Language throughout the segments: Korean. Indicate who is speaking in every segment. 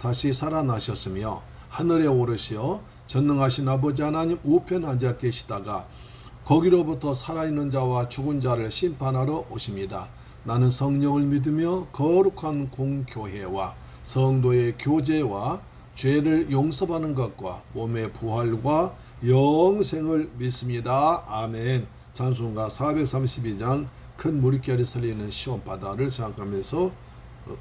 Speaker 1: 다시 살아나셨으며 하늘에 오르시어 전능하신 아버지 하나님 우편 앉아 계시다가 거기로부터 살아있는 자와 죽은 자를 심판하러 오십니다. 나는 성령을 믿으며 거룩한 공교회와 성도의 교제와 죄를 용서받는 것과 몸의 부활과 영생을 믿습니다. 아멘. 찬송가 432장 큰 물결이 설리는 시온 바다를 생각하면서 어,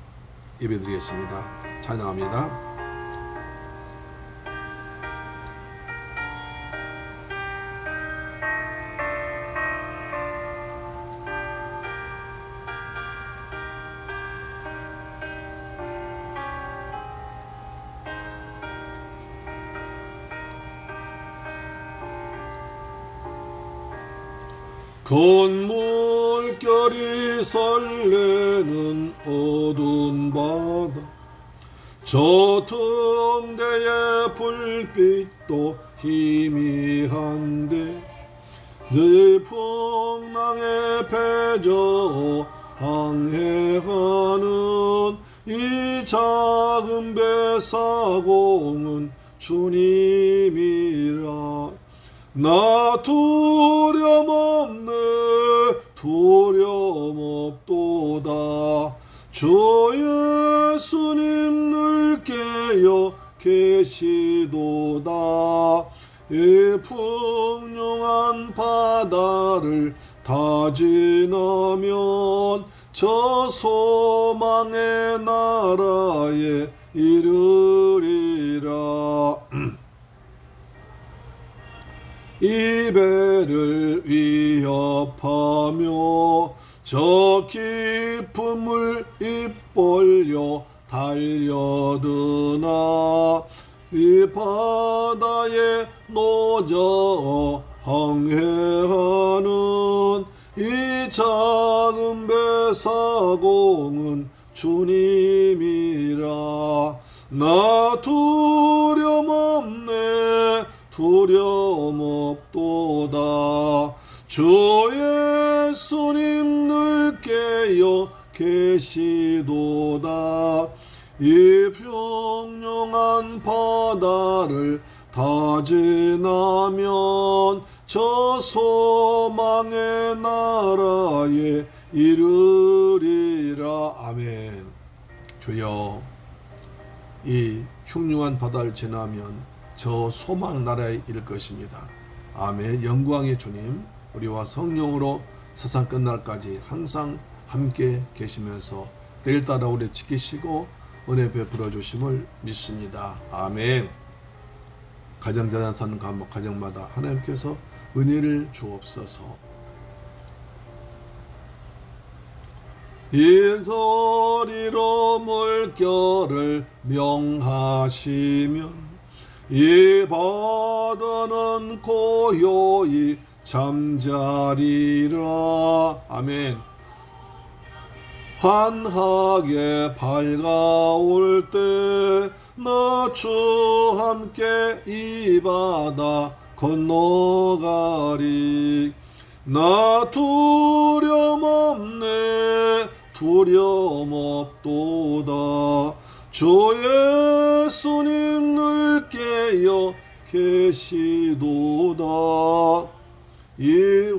Speaker 1: 예배드리겠습니다. 찬양합니다. 건물결이 설레는 어두운 바다 저 등대의 불빛도 희미한데 네 풍랑에 배저 항해하는 이 작은 배사공은 주님이라. 나 두려움 없네 두려움 없도다. 주 예수님 늘 깨어 계시도다. 이 풍요한 바다를 다 지나면 저 소망의 나라에 이르리라. 이 배를 위협하며 저 깊은 물 입벌려 달려드나 이 바다에 노저 항해하는 이 작은 배사공은 주님이라. 나 두려움 없네 두려움 없도다. 주 예수님 늘 깨어 계시도다 이 평영한 바다를 다 지나면 저 소망의 나라에 이르리라 아멘 주여 이 흉흉한 바다를 지나면 저 소망 나라에 이를 것입니다. 아멘. 영광의 주님, 우리와 성령으로 세상 끝날까지 항상 함께 계시면서 내일 따라 우리 지키시고 은혜 베풀어 주심을 믿습니다. 아멘. 가정자단 사는 감옥 가정마다 하나님께서 은혜를 주옵소서. 이 소리로 물결을 명하시면 이 바다는 고요히 잠자리라 아멘 환하게 밝아올 때 나 주 함께 이 바다 건너가리. 나 두려움 없네 두려움 없도다. 주 예수님 늘 깨어 계시도다. 이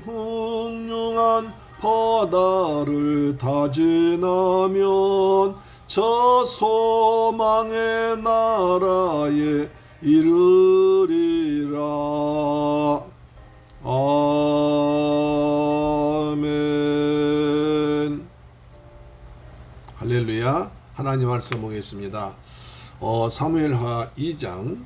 Speaker 1: 훌륭한 바다를 다 지나면 저 소망의 나라에 이르리라. 아멘. 할렐루야. 하나님 말씀 보겠습니다. 어, 사무엘하 2장.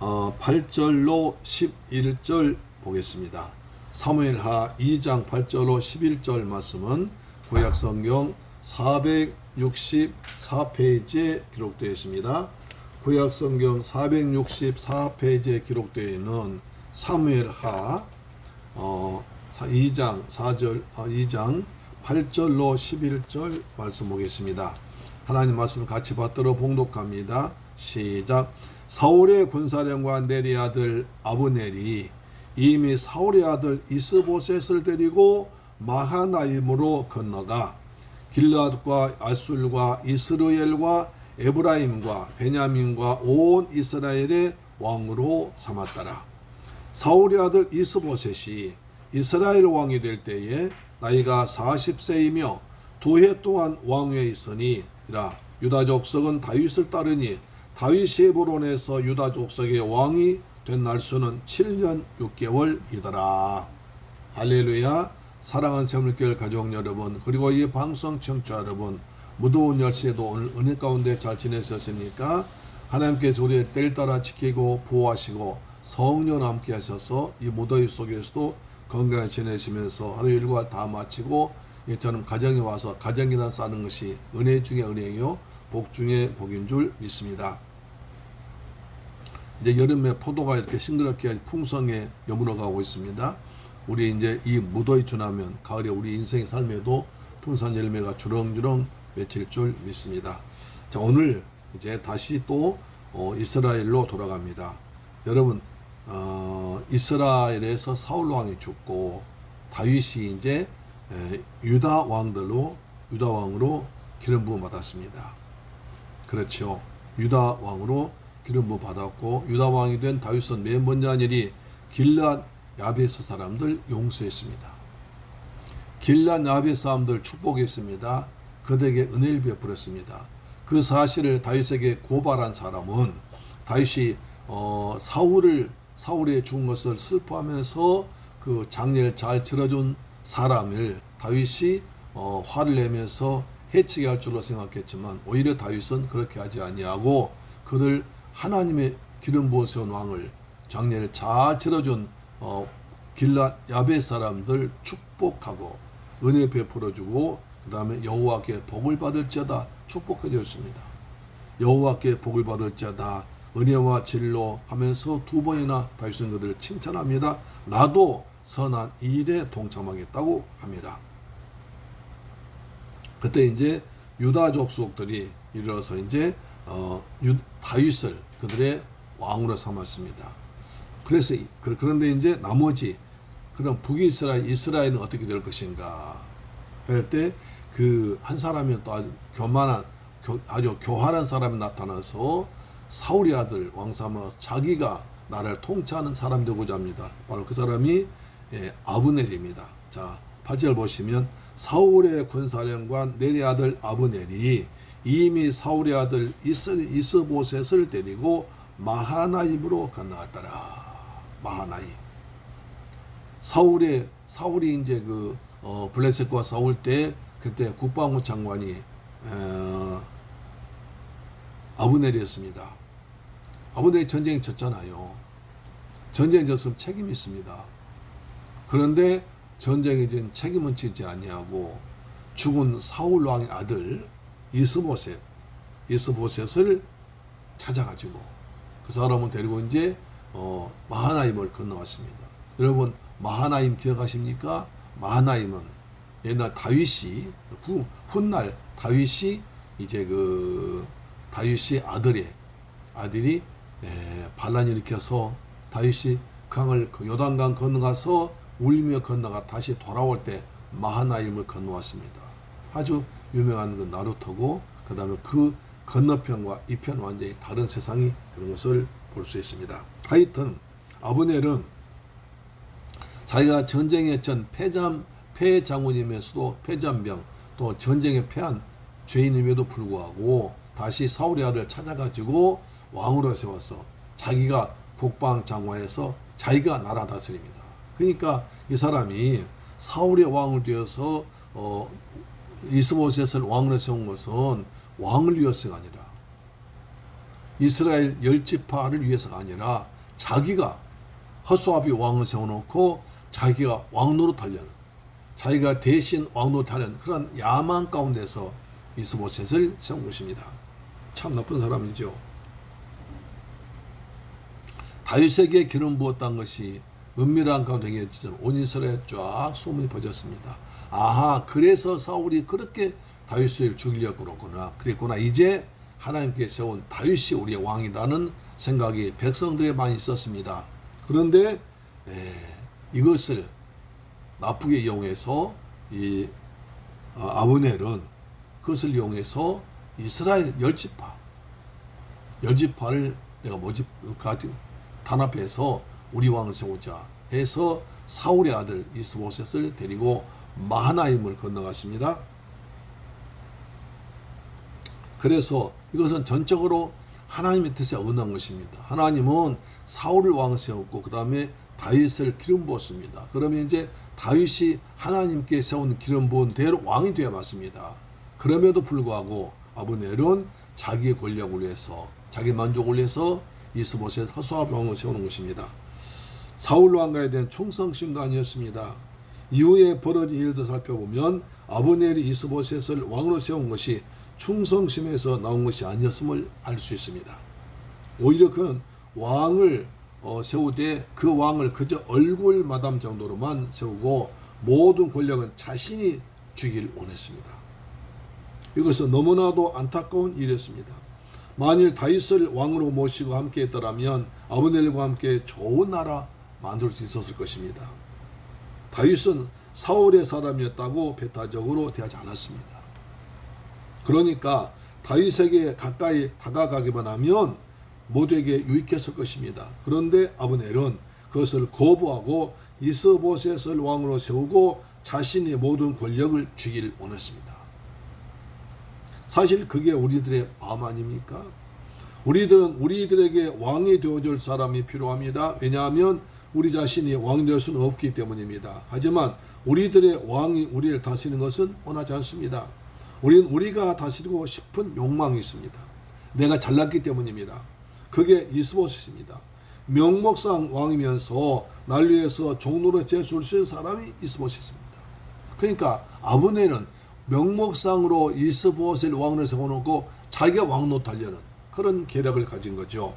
Speaker 1: 어, 8절로 11절 보겠습니다. 사무엘하 2장 8절로 11절 말씀은 구약 성경 464페이지에 기록되어 있습니다. 구약 성경 464페이지에 기록되어 있는 사무엘하 어, 2장 4절 어, 2장 8절로 11절 말씀 보겠습니다. 하나님 말씀 같이 받들어 봉독합니다. 시작. 사울의 군사령관 네리 아들 아브넬이 이미 사울의 아들 이스보셋을 데리고 마하나임으로 건너가 길라앗과 아술과 이스르엘과 에브라임과 베냐민과 온 이스라엘의 왕으로 삼았더라. 사울의 아들 이스보셋이 이스라엘 왕이 될 때에 나이가 40세이며 두 해 동안 왕위에 있으니라 유다 족속은 다윗을 따르니 다윗이 헤브론에서 유다 족속의 왕이 된 날수는 7년 6개월이더라. 할렐루야. 사랑하는 세물교회 가족 여러분 그리고 이 방송 청취자 여러분 무더운 날씨에도 오늘 은혜 가운데 잘 지내셨습니까? 하나님께서 우리의 때를 따라 지키고 보호하시고 성령 함께 하셔서 이 무더위 속에서도 건강히 지내시면서 하루 일과 다 마치고 이처럼 가정에 와서 가정기단 싸는 것이 은혜 중에 은혜요 복 중에 복인 줄 믿습니다. 이제 여름에 포도가 이렇게 싱그럽게 풍성에 여물어 가고 있습니다. 우리 이제 이 무더위 지나면 가을에 우리 인생의 삶에도 풍산 열매가 주렁주렁 맺힐 줄 믿습니다. 자, 오늘 이제 다시 또 어, 이스라엘로 돌아갑니다. 여러분, 어, 이스라엘에서 사울 왕이 죽고 다윗이 이제 에, 유다 왕들로 유다 왕으로 기름 부음 받았습니다. 그렇죠. 유다 왕으로 기름 부음 받았고 유다 왕이 된 다윗은 맨 먼저 한 일이 길앗 야베스 사람들 용서했습니다. 길란 야베 사람들 축복했습니다. 그들에게 은혜를 베풀었습니다. 그 사실을 다윗에게 고발한 사람은 다윗이 어, 사울을 사울의 죽은 것을 슬퍼하면서 그 장례를 잘 치러준 사람을 다윗이 어, 화를 내면서 해치게 할 줄로 생각했지만 오히려 다윗은 그렇게 하지 아니하고 그들 하나님의 기름 부으신 왕을 장례를 잘 치러준 어, 길라 야베 사람들 축복하고 은혜 베풀어주고 그 다음에 여호와께 복을 받을지어다 축복해 주었습니다. 여호와께 복을 받을지어다 은혜와 진로 하면서 두 번이나 다윗은 그들을 칭찬합니다. 나도 선한 이 일에 동참하겠다고 합니다. 그때 이제 유다 족 속들이 이르러서 이제 어, 유, 다윗을 그들의 왕으로 삼았습니다. 그래서 이- 그- 그런데 이제 나머지 그럼 북이스라엘 이스라엘은 어떻게 될 것인가 할 때 그 한 사람이 또 아주 교만한 교- 아주 교활한 사람이 나타나서 사울의 아들 왕삼아 자기가 나를 통치하는 사람 되고자 합니다. 바로 그 사람이 예, 아브넬입니다. 자, 8절 보시면 사울의 군사령관 네리 아들 아브넬이 이미 사울의 아들 이스, 이스보셋을 데리고 마하나임으로 건너갔더라. 마하나임. 사울의 사울이 이제 그 어, 블레셋과 싸울 때 그때 국방부 장관이 어, 아브넬이었습니다. 아브넬이 전쟁 졌잖아요. 전쟁 졌으면 책임이 있습니다. 그런데 전쟁에 진 책임은 지지 아니하고 죽은 사울 왕의 아들 이스보셋 이스보셋을 찾아가지고 그 사람을 데리고 이제 어, 마하나임을 건너왔습니다. 여러분 마하나임 기억하십니까? 마하나임은 옛날 다윗이 후, 훗날 다윗이 이제 그 다윗이 아들의 아들이 에, 반란 일으켜서 다윗이 강을 그 요단강 건너가서 울며 건너가 다시 돌아올 때 마하나임을 건너왔습니다. 아주 유명한 그 나루토고 그 다음에 그 건너편과 이편 완전히 다른 세상이 그런 것을 볼 수 있습니다. 하여튼 아브넬은 자기가 전쟁에 전 패장 패장군이면서도 패잔병 또 전쟁에 패한 죄인임에도 불구하고 다시 사울의 아들 찾아가지고 왕으로 세워서 자기가 국방장관에서 자기가 나라 다스립니다. 그러니까 이 사람이 사울의 왕을 되어서 어, 이스보셋을 왕으로 세운 것은 왕을 위해서가 아니라 이스라엘 열 지파를 위해서가 아니라 자기가 허수아비 왕을 세워놓고 자기가 왕노릇 하려는 자기가 대신 왕노릇 하려는 그런 야망 가운데서 이스보셋을 세운 것입니다. 참 나쁜 사람이죠. 다윗에게 기름 부었다는 것이 은밀한 가운데 있지만 온 이스라엘에 쫙 소문이 퍼졌습니다. 아하, 그래서 사울이 그렇게 다윗을 죽이려고 그러구나. 그랬구나. 이제 하나님께 세운 다윗이 우리의 왕이다는 생각이 백성들에 많이 있었습니다. 그런데 에, 이것을 나쁘게 이용해서 이 어, 아브넬은 그것을 이용해서 이스라엘 열지파 열지파를 내가 모집 단합해서 우리 왕을 세우자 해서 사울의 아들 이스보셋을 데리고 마하나임을 건너갔습니다. 그래서 이것은 전적으로 하나님의 뜻에 응한 것입니다. 하나님은 사울을 왕을 세웠고 그 다음에 다윗을 기름 부었습니다. 그러면 이제 다윗이 하나님께 세운 기름 부은 대로 왕이 되어 맞습니다. 그럼에도 불구하고 아브넬은 자기의 권력을 위해서 자기 만족을 위해서 이스보셋 허수아 왕을 세우는 것입니다. 사울 왕가에 대한 충성심도 아니었습니다. 이후에 벌어진 일도 살펴보면 아브넬이 이스보셋을 왕으로 세운 것이 충성심에서 나온 것이 아니었음을 알 수 있습니다. 오히려 그는 왕을 어, 세우되 그 왕을 그저 얼굴 마담 정도로만 세우고 모든 권력은 자신이 주길 원했습니다. 이것은 너무나도 안타까운 일이었습니다. 만일 다윗을 왕으로 모시고 함께 했더라면 아브넬과 함께 좋은 나라 만들 수 있었을 것입니다. 다윗은 사울의 사람이었다고 배타적으로 대하지 않았습니다. 그러니까 다윗에게 가까이 다가가기만 하면 모두에게 유익했을 것입니다. 그런데 아브넬은 그것을 거부하고 이스보셋을 왕으로 세우고 자신의 모든 권력을 주길 원했습니다. 사실 그게 우리들의 마음 아닙니까? 우리들은 우리들에게 왕이 되어줄 사람이 필요합니다. 왜냐하면 우리 자신이 왕될 수는 없기 때문입니다. 하지만 우리들의 왕이 우리를 다스리는 것은 원하지 않습니다. 우리는 우리가 다스리고 싶은 욕망이 있습니다. 내가 잘났기 때문입니다. 그게 이스보셋입니다. 명목상 왕이면서 날 위해서 종로로 제줄 수 있는 사람이 이스보셋입니다. 그러니까 아브넬은 명목상으로 이스보셋 왕으로 세워놓고 자기가 왕노 하려는 그런 계략을 가진 거죠.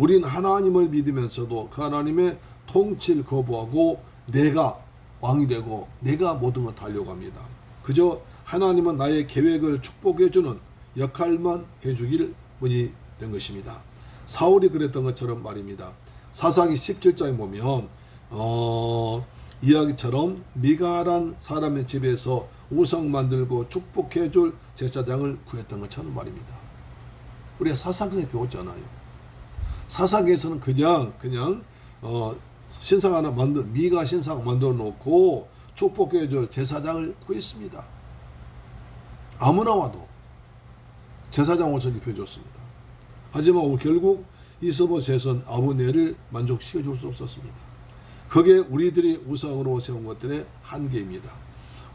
Speaker 1: 우린 하나님을 믿으면서도 그 하나님의 통치를 거부하고 내가 왕이 되고 내가 모든 걸 하려고 합니다. 그저 하나님은 나의 계획을 축복해주는 역할만 해주길 뿐이 된 것입니다. 사울이 그랬던 것처럼 말입니다. 사사기 17장에 보면 어, 이야기처럼 미가란 사람의 집에서 우상 만들고 축복해줄 제사장을 구했던 것처럼 말입니다. 우리가 사사기에 배웠잖아요. 사사기에서는 그냥 그냥 어, 신상 하나 만들 미가 신상 만들어 놓고 축복해 줄 제사장을 구했습니다. 아무나 와도 제사장 옷을 입혀줬습니다. 하지만 결국 이스보셋은 아브넬을 만족시켜 줄 수 없었습니다. 그게 우리들이 우상으로 세운 것들의 한계입니다.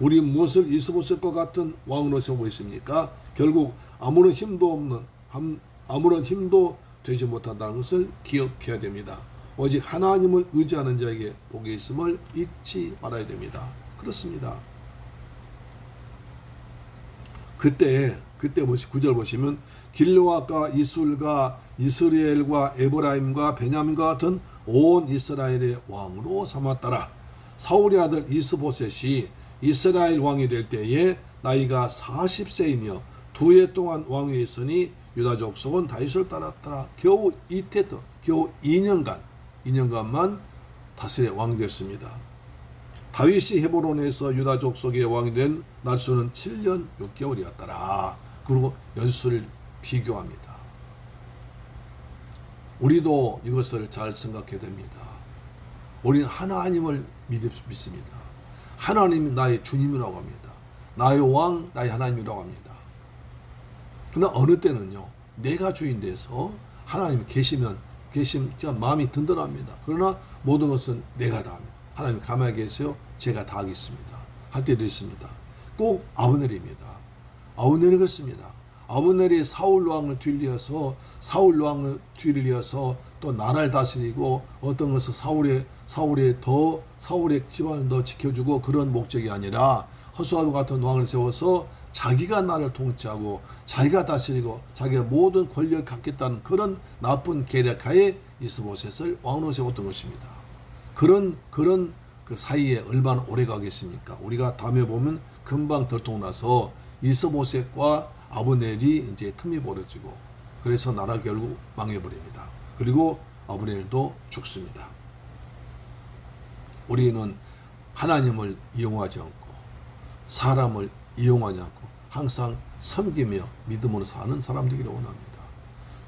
Speaker 1: 우리 무엇을 이스보셋과 같은 왕으로 세우고 있습니까? 결국 아무런 힘도 없는 아무런 힘도 되지 못한다는 것을 기억해야 됩니다. 오직 하나님을 의지하는 자에게 복이 있음을 잊지 말아야 됩니다. 그렇습니다. 그때 그때 보시 구절 보시면 길르와과 이술과 이스라엘과 에브라임과 베냐민과 같은 온 이스라엘의 왕으로 삼았더라. 사울의 아들 이스보셋이 이스라엘 왕이 될 때에 나이가 40세이며 두 해 동안 왕위에 있으니 유다 족속은 다윗을 따랐더라. 겨우 또 겨우 2년간 2년간만 다스의 왕이 됐습니다. 다윗이 헤브론에서 유다 족속의 왕이 된 날수는 7년 6개월이었더라. 그리고 연수를 비교합니다. 우리도 이것을 잘 생각해야 됩니다. 우리는 하나님을 믿습니다. 하나님이 나의 주님이라고 합니다. 나의 왕, 나의 하나님이라고 합니다. 그러나 어느 때는요, 내가 주인 돼서 하나님이 계시면, 계시면 마음이 든든합니다. 그러나 모든 것은 내가 다 합니다. 하나님 가만히 계세요. 제가 다 하겠습니다. 할 때도 있습니다. 꼭 아브넬입니다. 아브넬이 그렇습니다. 아브넬이 사울 왕을 뒤이어서 사울 왕을 뒤이어서 또 나라를 다스리고 어떤 것을 사울의 사울의 더 사울의 집안을 더 지켜주고 그런 목적이 아니라 허수아비 같은 왕을 세워서 자기가 나를 통치하고 자기가 다스리고 자기가 모든 권력을 갖겠다는 그런 나쁜 계략하에 이스보셋을 왕으로 세웠던 것입니다. 그런 그런 그 사이에 얼마나 오래 가겠습니까? 우리가 다음에 보면 금방 들통나서 이스보셋과 아브넬이 이제 틈이 벌어지고 그래서 나라 결국 망해버립니다. 그리고 아브넬도 죽습니다. 우리는 하나님을 이용하지 않고 사람을 이용하지 않고 항상 섬기며 믿음으로 사는 사람 되기를 원합니다.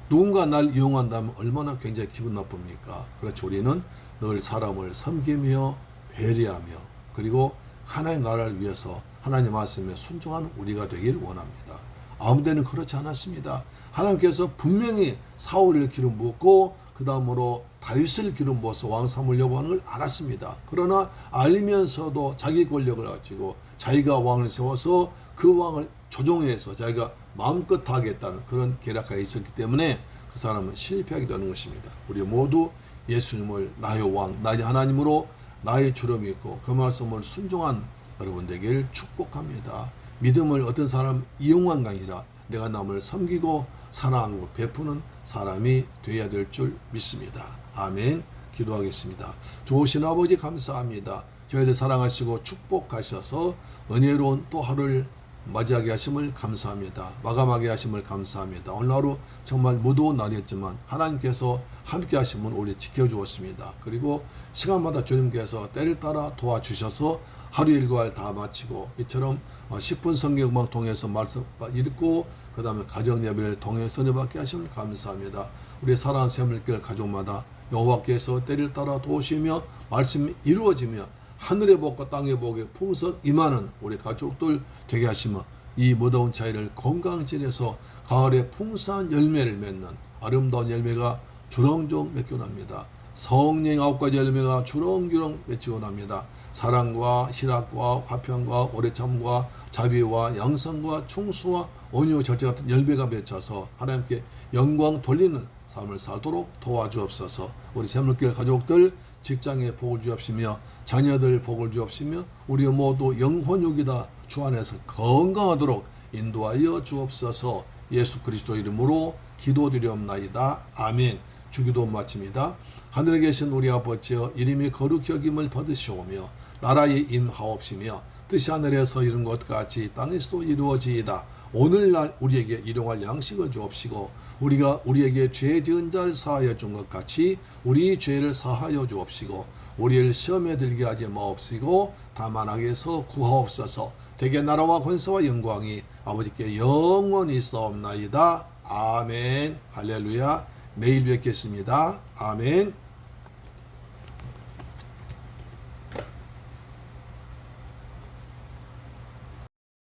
Speaker 1: 누군가 날 이용한다면 얼마나 굉장히 기분 나쁩니까? 그렇죠. 우리는 늘 사람을 섬기며 배려하며 그리고 하나님 나라를 위해서 하나님 말씀에 순종하는 우리가 되길 원합니다. 아무 데는 그렇지 않았습니다. 하나님께서 분명히 사울을 기름 부었고 그 다음으로 다윗을 기름 부어서 왕 삼으려고 하는 걸 알았습니다. 그러나 알면서도 자기 권력을 가지고 자기가 왕을 세워서 그 왕을 조종해서 자기가 마음껏 다 하겠다는 그런 계략하에 있었기 때문에 그 사람은 실패하게 되는 것입니다. 우리 모두 예수님을 나의 왕, 나의 하나님으로 나의 주름 있고 그 말씀을 순종한 여러분 되길 축복합니다. 믿음을 어떤 사람 이용한 게 아니라 내가 남을 섬기고 사랑하고 베푸는 사람이 되어야 될 줄 믿습니다. 아멘. 기도하겠습니다. 좋으신 아버지 감사합니다. 저희들 사랑하시고 축복하셔서 은혜로운 또 하루를 맞이하게 하심을 감사합니다. 마감하게 하심을 감사합니다. 오늘 하루 정말 무더운 날이었지만 하나님께서 함께 하심은 우리 지켜주었습니다. 그리고 시간마다 주님께서 때를 따라 도와주셔서 하루 일과를 다 마치고 이처럼 10분 성경만 통해서 말씀 읽고 그 다음에 가정 예배를 통해서 은혜받게 하심을 감사합니다. 우리 사랑하는 샘물길 가족마다 여호와께서 때를 따라 도우시며 말씀이 이루어지며 하늘의 복과 땅의 복에 풍성 임하는 우리 가족들 되게 하시며 이 무더운 차이를 건강 지내서 가을에 풍성한 열매를 맺는 아름다운 열매가 주렁주렁 맺고 납니다. 성령 아홉 가지 열매가 주렁주렁 맺히고 납니다. 사랑과 희락과 화평과 오래참과 자비와 양성과 충수와 온유 절제 같은 열매가 맺혀서 하나님께 영광 돌리는 삶을 살도록 도와주옵소서. 우리 샘물길 가족들 직장에 복을 주옵시며 자녀들 복을 주옵시며 우리 모두 영혼육이다 주 안에서 건강하도록 인도하여 주옵소서. 예수 그리스도 이름으로 기도드리옵나이다. 아멘. 주기도 마칩니다. 하늘에 계신 우리 아버지여 이름이 거룩히 여김을 받으시오며 나라의 임하옵시며 뜻이 하늘에서 이룬 것 같이 땅에서도 이루어지이다. 오늘날 우리에게 일용할 양식을 주옵시고 우리가 우리에게 죄 지은 자를 사하여 준 것 같이 우리 죄를 사하여 주옵시고 우리를 시험에 들게 하지 마옵시고 다만 악에서 구하옵소서 대개 나라와 권세와 영광이 아버지께 영원히 있사옵나이다. 아멘 할렐루야 내일 뵙겠습니다. 아멘